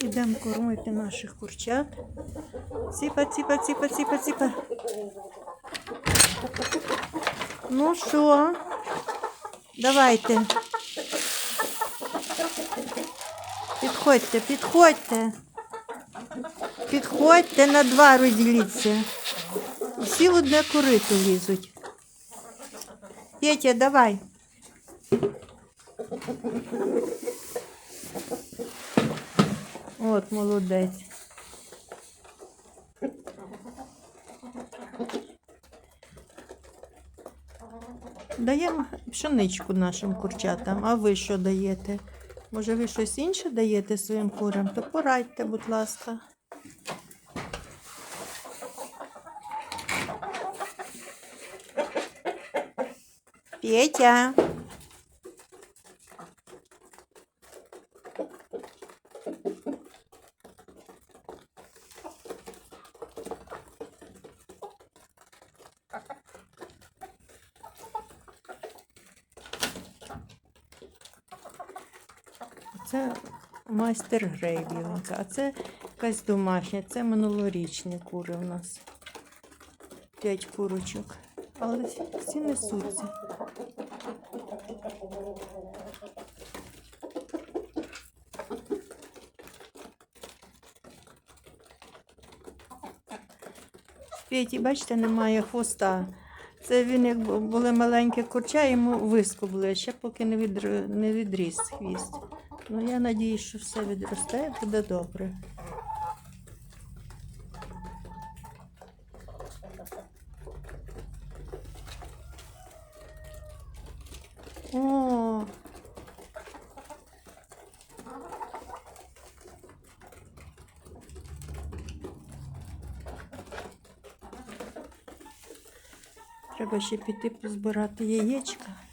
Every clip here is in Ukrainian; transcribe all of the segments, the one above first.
Ідемо кормити наших курчат. Ціпа, ціпа, ціпа, ціпа, ціпа. Ну що? Давайте. Підходьте, підходьте. Підходьте на два розділіться. Всі в одне корито лізуть. Петя, давай. От, молодець. Даємо пшеничку нашим курчатам. А ви що даєте? Може, ви щось інше даєте своїм курам? То порадьте, будь ласка. Петя. Це майстер грейвінка, а це якась домашня, це минулорічні кури у нас. П'ять курочок. Але всі, несуться. Петі, бачите, немає хвоста. Це він, як були маленькі курча, йому вискубли, ще поки не відріс хвіст. Ну, я надіюсь, що все відросте, буде добре. О, треба ще піти позбирати яєчка.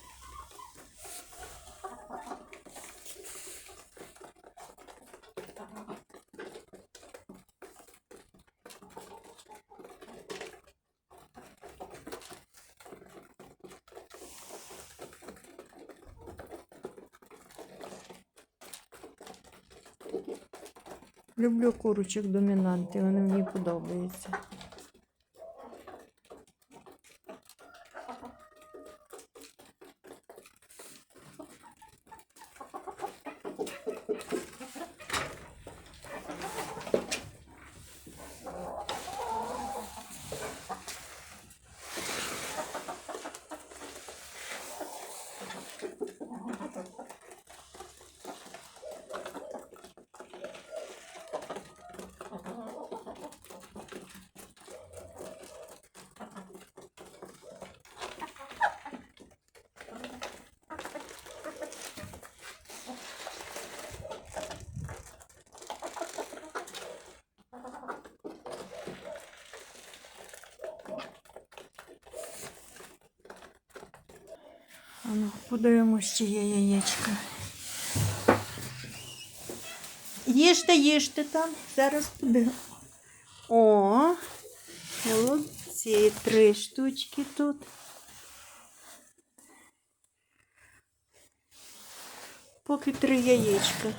Люблю курочок домінанти, вони мені подобаються. А ну, подивимось, чи є яєчка. Їжте, їжте там. Зараз подивимо. О, молодці, три штучки тут. Поки три яєчка.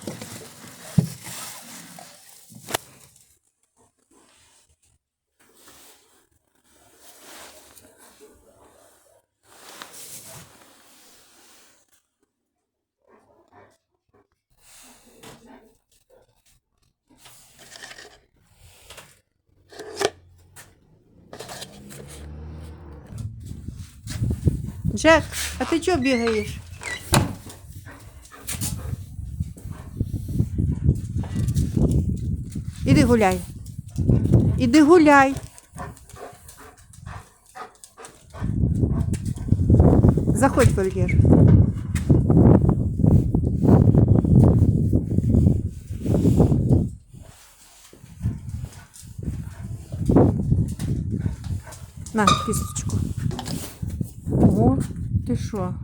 Джек, а ти чого бігаєш? Іди гуляй. Іди гуляй. Заходь вольєр. На, кісточку. О, ти що?